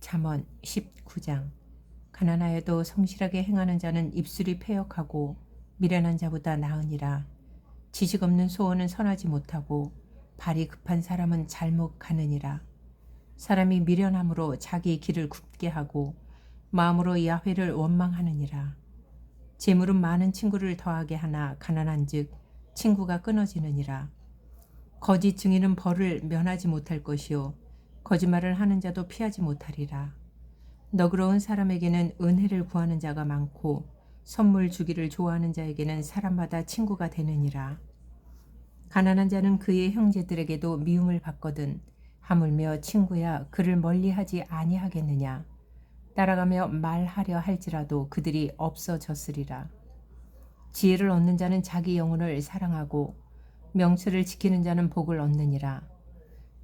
잠언 19장. 가난하여도 성실하게 행하는 자는 입술이 패역하고 미련한 자보다 나으니라. 지식 없는 소원은 선하지 못하고 발이 급한 사람은 잘못 가느니라. 사람이 미련함으로 자기 길을 굽게 하고 마음으로 야훼를 원망하느니라. 재물은 많은 친구를 더하게 하나 가난한즉 친구가 끊어지느니라. 거짓 증인은 벌을 면하지 못할 것이요 거짓말을 하는 자도 피하지 못하리라. 너그러운 사람에게는 은혜를 구하는 자가 많고 선물 주기를 좋아하는 자에게는 사람마다 친구가 되느니라. 가난한 자는 그의 형제들에게도 미움을 받거든 하물며 친구야 그를 멀리하지 아니하겠느냐. 따라가며 말하려 할지라도 그들이 없어졌으리라. 지혜를 얻는 자는 자기 영혼을 사랑하고 명철을 지키는 자는 복을 얻느니라.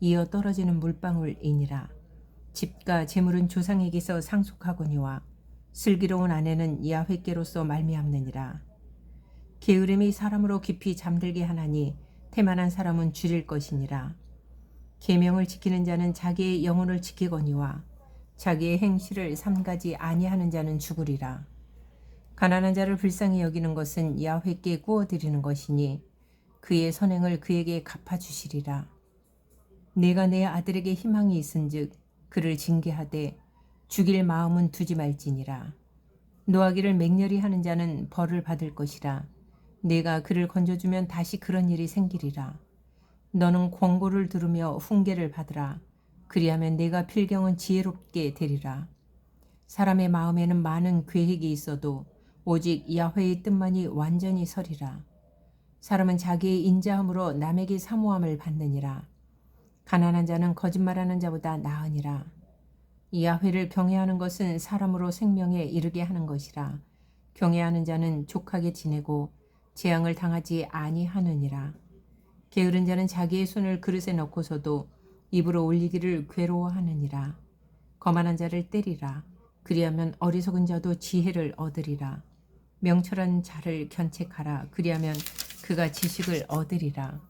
이어 떨어지는 물방울이니라. 집과 재물은 조상에게서 상속하거니와 슬기로운 아내는 야훼께로서 말미암느니라. 게으름이 사람으로 깊이 잠들게 하나니 태만한 사람은 줄일 것이니라. 계명을 지키는 자는 자기의 영혼을 지키거니와 자기의 행실을 삼가지 아니하는 자는 죽으리라. 가난한 자를 불쌍히 여기는 것은 야훼께 구워드리는 것이니 그의 선행을 그에게 갚아주시리라. 내가 내 아들에게 희망이 있은즉 그를 징계하되 죽일 마음은 두지 말지니라. 노하기를 맹렬히 하는 자는 벌을 받을 것이라. 내가 그를 건져주면 다시 그런 일이 생기리라. 너는 권고를 들으며 훈계를 받으라. 그리하면 내가 필경은 지혜롭게 되리라. 사람의 마음에는 많은 계획이 있어도 오직 야훼의 뜻만이 완전히 서리라. 사람은 자기의 인자함으로 남에게 사모함을 받느니라. 가난한 자는 거짓말하는 자보다 나으니라. 야훼를 경외하는 것은 사람으로 생명에 이르게 하는 것이라. 경외하는 자는 족하게 지내고 재앙을 당하지 아니하느니라. 게으른 자는 자기의 손을 그릇에 넣고서도 입으로 올리기를 괴로워하느니라. 거만한 자를 때리라. 그리하면 어리석은 자도 지혜를 얻으리라. 명철한 자를 견책하라. 그리하면 그가 지식을 얻으리라.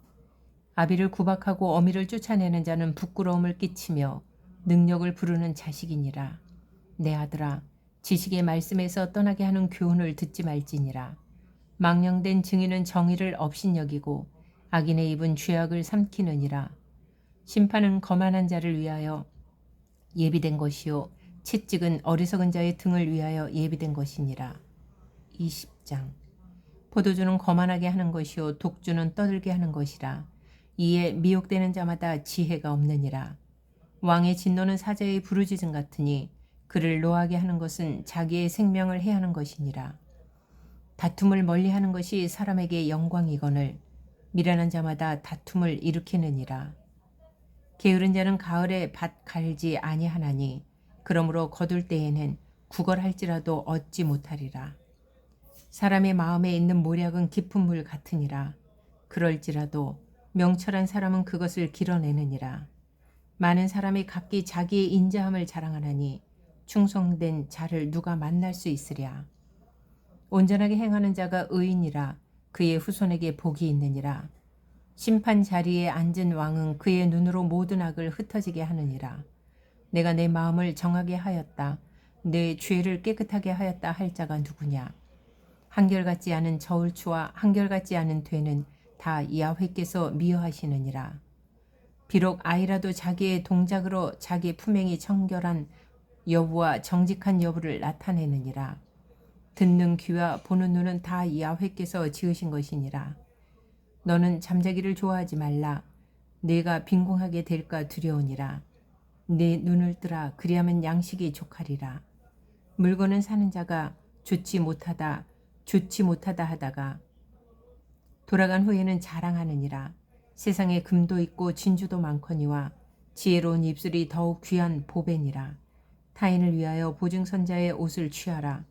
아비를 구박하고 어미를 쫓아내는 자는 부끄러움을 끼치며 능력을 부르는 자식이니라. 내 아들아, 지식의 말씀에서 떠나게 하는 교훈을 듣지 말지니라. 망령된 증인은 정의를 업신여기고 악인의 입은 죄악을 삼키느니라. 심판은 거만한 자를 위하여 예비된 것이요 채찍은 어리석은 자의 등을 위하여 예비된 것이니라. 20장 포도주는 거만하게 하는 것이요 독주는 떠들게 하는 것이라. 이에 미혹되는 자마다 지혜가 없느니라. 왕의 진노는 사자의 부르짖음 같으니 그를 노하게 하는 것은 자기의 생명을 해하는 것이니라. 다툼을 멀리하는 것이 사람에게 영광이거늘 미련한 자마다 다툼을 일으키느니라. 게으른 자는 가을에 밭 갈지 아니하나니 그러므로 거둘 때에는 구걸할지라도 얻지 못하리라. 사람의 마음에 있는 모략은 깊은 물 같으니라. 그럴지라도 명철한 사람은 그것을 길어내느니라. 많은 사람이 각기 자기의 인자함을 자랑하나니 충성된 자를 누가 만날 수 있으랴. 온전하게 행하는 자가 의인이라 그의 후손에게 복이 있느니라. 심판 자리에 앉은 왕은 그의 눈으로 모든 악을 흩어지게 하느니라. 내가 내 마음을 정하게 하였다. 내 죄를 깨끗하게 하였다 할 자가 누구냐. 한결같지 않은 저울추와 한결같지 않은 되는 다 야훼께서 미워하시느니라. 비록 아이라도 자기의 동작으로 자기 품행이 청결한 여부와 정직한 여부를 나타내느니라. 듣는 귀와 보는 눈은 다 야훼께서 지으신 것이니라. 너는 잠자기를 좋아하지 말라. 내가 빈궁하게 될까 두려우니라. 내 눈을 뜨라 그리하면 양식이 족하리라. 물건은 사는 자가 좋지 못하다 좋지 못하다 하다가 돌아간 후에는 자랑하느니라. 세상에 금도 있고 진주도 많거니와 지혜로운 입술이 더욱 귀한 보배니라. 타인을 위하여 보증선자의 옷을 취하라.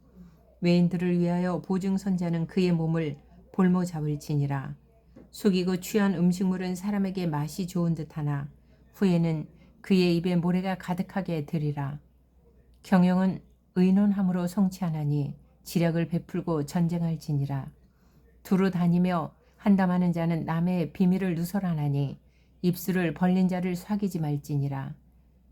외인들을 위하여 보증선자는 그의 몸을 볼모 잡을지니라. 속이고 취한 음식물은 사람에게 맛이 좋은 듯하나 후에는 그의 입에 모래가 가득하게 들이라. 경영은 의논함으로 성취하나니 지략을 베풀고 전쟁할지니라. 두루 다니며 한담하는 자는 남의 비밀을 누설하나니 입술을 벌린 자를 사귀지 말지니라.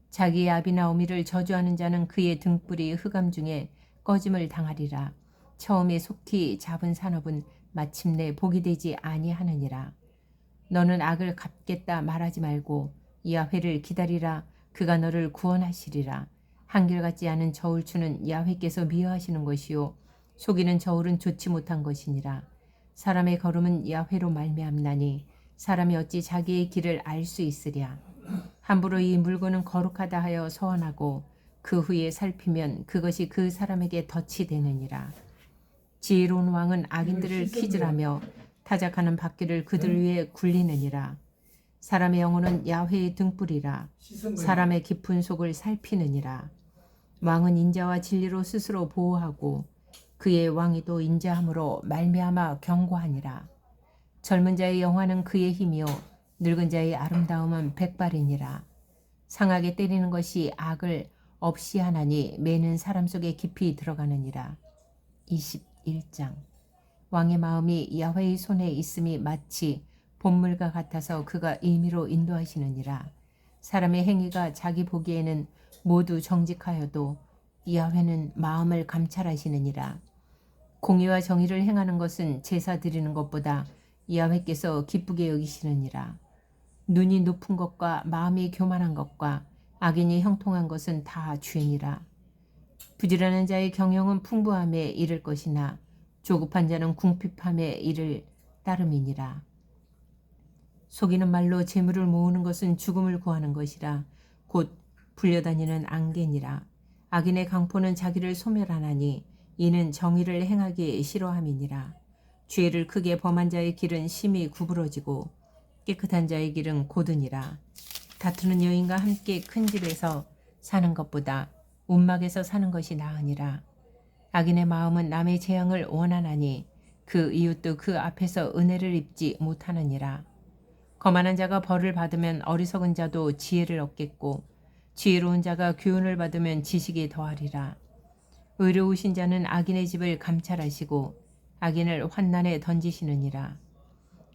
자기의 아비나 어미를 저주하는 자는 그의 등불이 흑암 중에 꺼짐을 당하리라. 처음에 속히 잡은 산업은 마침내 복이 되지 아니하느니라. 너는 악을 갚겠다 말하지 말고 야훼를 기다리라. 그가 너를 구원하시리라. 한결같지 않은 저울추는 야훼께서 미워하시는 것이요 속이는 저울은 좋지 못한 것이니라. 사람의 걸음은 야훼로 말미암나니 사람이 어찌 자기의 길을 알 수 있으랴. 함부로 이 물건은 거룩하다 하여 서원하고 그 후에 살피면 그것이 그 사람에게 덫이 되느니라. 지혜로운 왕은 악인들을 키즈라며 타작하는 바퀴를 그들 위에 굴리느니라. 사람의 영혼은 야훼의 등불이라. 사람의 깊은 속을 살피느니라. 왕은 인자와 진리로 스스로 보호하고 그의 왕이도 인자함으로 말미암아 경고하니라. 젊은 자의 영화는 그의 힘이요 늙은 자의 아름다움은 백발이니라. 상하게 때리는 것이 악을 없이 하나니 매는 사람 속에 깊이 들어가느니라. 21장 왕의 마음이 야훼의 손에 있음이 마치 본물과 같아서 그가 임의로 인도하시느니라. 사람의 행위가 자기 보기에는 모두 정직하여도 야훼는 마음을 감찰하시느니라. 공의와 정의를 행하는 것은 제사 드리는 것보다 야훼께서 기쁘게 여기시느니라. 눈이 높은 것과 마음이 교만한 것과 악인이 형통한 것은 다 죄니라. 부지런한 자의 경영은 풍부함에 이를 것이나 조급한 자는 궁핍함에 이를 따름이니라. 속이는 말로 재물을 모으는 것은 죽음을 구하는 것이라 곧 불려다니는 안개니라. 악인의 강포는 자기를 소멸하나니 이는 정의를 행하기 싫어함이니라. 죄를 크게 범한 자의 길은 심히 구부러지고 깨끗한 자의 길은 고드니라. 다투는 여인과 함께 큰 집에서 사는 것보다 움막에서 사는 것이 나으니라. 악인의 마음은 남의 재앙을 원하나니 그 이웃도 그 앞에서 은혜를 입지 못하느니라. 거만한 자가 벌을 받으면 어리석은 자도 지혜를 얻겠고 지혜로운 자가 교훈을 받으면 지식이 더하리라. 의로우신 자는 악인의 집을 감찰하시고 악인을 환난에 던지시느니라.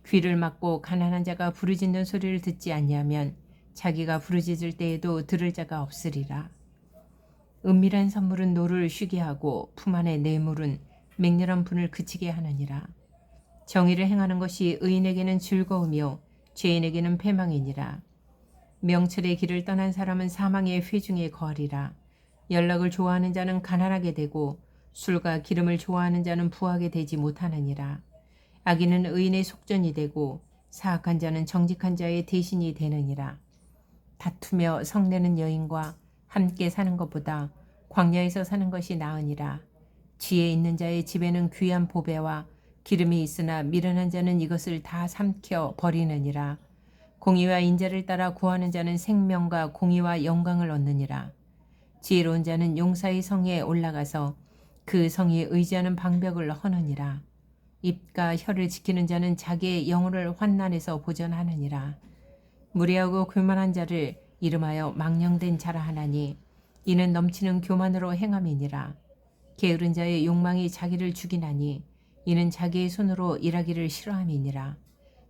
귀를 막고 가난한 자가 부르짖는 소리를 듣지 아니하면 자기가 부르짖을 때에도 들을 자가 없으리라. 은밀한 선물은 노를 쉬게 하고 품 안의 뇌물은 맹렬한 분을 그치게 하느니라. 정의를 행하는 것이 의인에게는 즐거우며 죄인에게는 패망이니라. 명철의 길을 떠난 사람은 사망의 회중에 거하리라. 연락을 좋아하는 자는 가난하게 되고 술과 기름을 좋아하는 자는 부하게 되지 못하느니라. 악인은 의인의 속전이 되고 사악한 자는 정직한 자의 대신이 되느니라. 다투며 성내는 여인과 함께 사는 것보다 광야에서 사는 것이 나으니라. 지혜 있는 자의 집에는 귀한 보배와 기름이 있으나 미련한 자는 이것을 다 삼켜 버리느니라. 공의와 인자를 따라 구하는 자는 생명과 공의와 영광을 얻느니라. 지혜로운 자는 용사의 성에 올라가서 그 성에 의지하는 방벽을 허느니라. 입과 혀를 지키는 자는 자기의 영혼을 환난에서 보전하느니라. 무례하고 교만한 자를 이름하여 망령된 자라 하나니 이는 넘치는 교만으로 행함이니라. 게으른 자의 욕망이 자기를 죽이나니 이는 자기의 손으로 일하기를 싫어함이니라.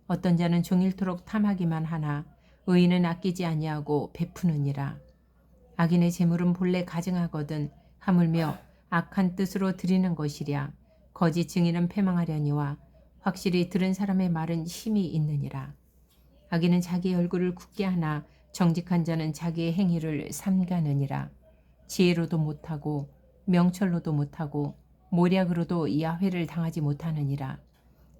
어떤 자는 종일토록 탐하기만 하나 의인은 아끼지 아니하고 베푸느니라. 악인의 재물은 본래 가증하거든 하물며 악한 뜻으로 드리는 것이랴. 거짓 증인은 패망하려니와 확실히 들은 사람의 말은 힘이 있느니라. 악인은 자기 얼굴을 굳게 하나 정직한 자는 자기의 행위를 삼가느니라. 지혜로도 못하고 명철로도 못하고 모략으로도 야훼를 당하지 못하느니라.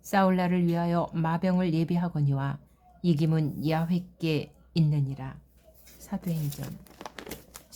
싸울 날을 위하여 마병을 예비하거니와 이김은 야훼께 있느니라. 사도행전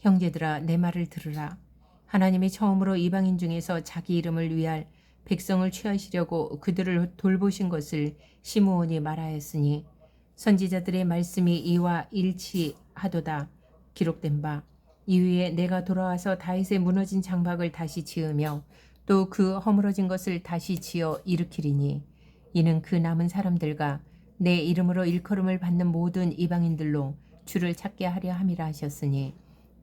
형제들아 내 말을 들으라. 하나님이 처음으로 이방인 중에서 자기 이름을 위할 백성을 취하시려고 그들을 돌보신 것을 시므온이 말하였으니 선지자들의 말씀이 이와 일치하도다. 기록된 바 이후에 내가 돌아와서 다윗의 무너진 장박을 다시 지으며 또 그 허물어진 것을 다시 지어 일으키리니 이는 그 남은 사람들과 내 이름으로 일컬음을 받는 모든 이방인들로 주를 찾게 하려 함이라 하셨으니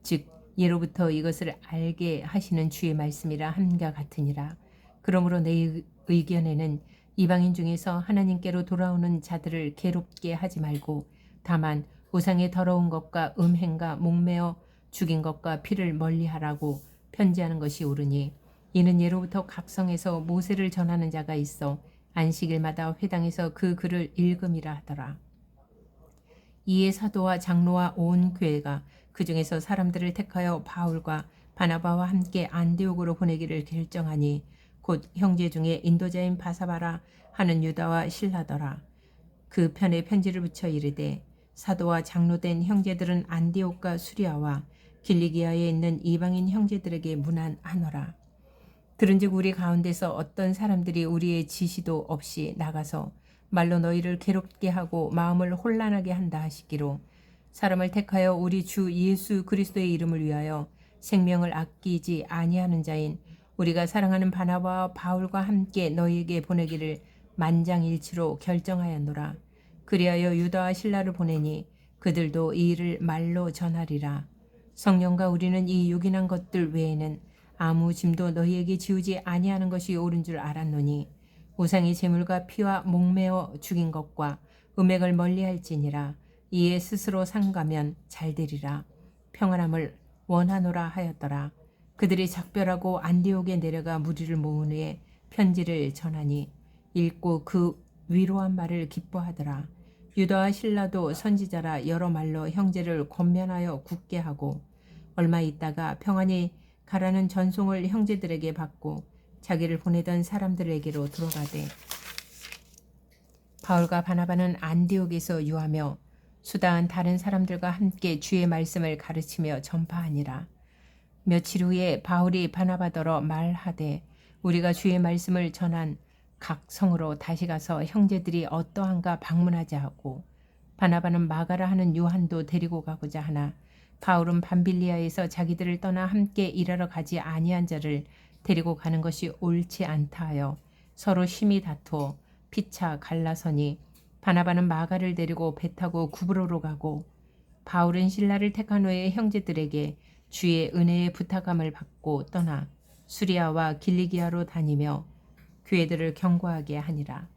즉 예로부터 이것을 알게 하시는 주의 말씀이라 함과 같으니라 그러므로 내 의견에는 이방인 중에서 하나님께로 돌아오는 자들을 괴롭게 하지 말고 다만 우상의 더러운 것과 음행과 목매어 죽인 것과 피를 멀리하라고 편지하는 것이 옳으니 이는 예로부터 각성에서 모세를 전하는 자가 있어 안식일마다 회당에서 그 글을 읽음이라 하더라. 이에 사도와 장로와 온 교회가 그 중에서 사람들을 택하여 바울과 바나바와 함께 안디옥으로 보내기를 결정하니 곧 형제 중에 인도자인 바사바라 하는 유다와 신라더라. 그 편에 편지를 붙여 이르되 사도와 장로된 형제들은 안디옥과 수리아와 길리기아에 있는 이방인 형제들에게 문안하노라. 들은즉 우리 가운데서 어떤 사람들이 우리의 지시도 없이 나가서 말로 너희를 괴롭게 하고 마음을 혼란하게 한다 하시기로 사람을 택하여 우리 주 예수 그리스도의 이름을 위하여 생명을 아끼지 아니하는 자인 우리가 사랑하는 바나바와 바울과 함께 너희에게 보내기를 만장일치로 결정하였노라. 그리하여 유다와 신라를 보내니 그들도 이 일을 말로 전하리라. 성령과 우리는 이 요긴한 것들 외에는 아무 짐도 너희에게 지우지 아니하는 것이 옳은 줄 알았노니 우상의 재물과 피와 목매어 죽인 것과 음액을 멀리할지니라 이에 스스로 상가면 잘 되리라. 평안함을 원하노라 하였더라. 그들이 작별하고 안디옥에 내려가 무리를 모은 후에 편지를 전하니 읽고 그 위로한 말을 기뻐하더라. 유다와 신라도 선지자라 여러 말로 형제를 권면하여 굳게 하고 얼마 있다가 평안히 가라는 전송을 형제들에게 받고 자기를 보내던 사람들에게로 들어가되 바울과 바나바는 안디옥에서 유하며 수다한 다른 사람들과 함께 주의 말씀을 가르치며 전파하니라. 며칠 후에 바울이 바나바더러 말하되 우리가 주의 말씀을 전한 각 성으로 다시 가서 형제들이 어떠한가 방문하자 하고 바나바는 마가라 하는 요한도 데리고 가고자 하나 바울은 밤빌리아에서 자기들을 떠나 함께 일하러 가지 아니한 자를 데리고 가는 것이 옳지 않다 하여 서로 심히 다투어 피차 갈라서니 바나바는 마가를 데리고 배 타고 구브로로 가고 바울은 신라를 택한 후에 형제들에게 주의 은혜의 부탁함을 받고 떠나 수리아와 길리기아로 다니며 교회들을 경고하게 하니라.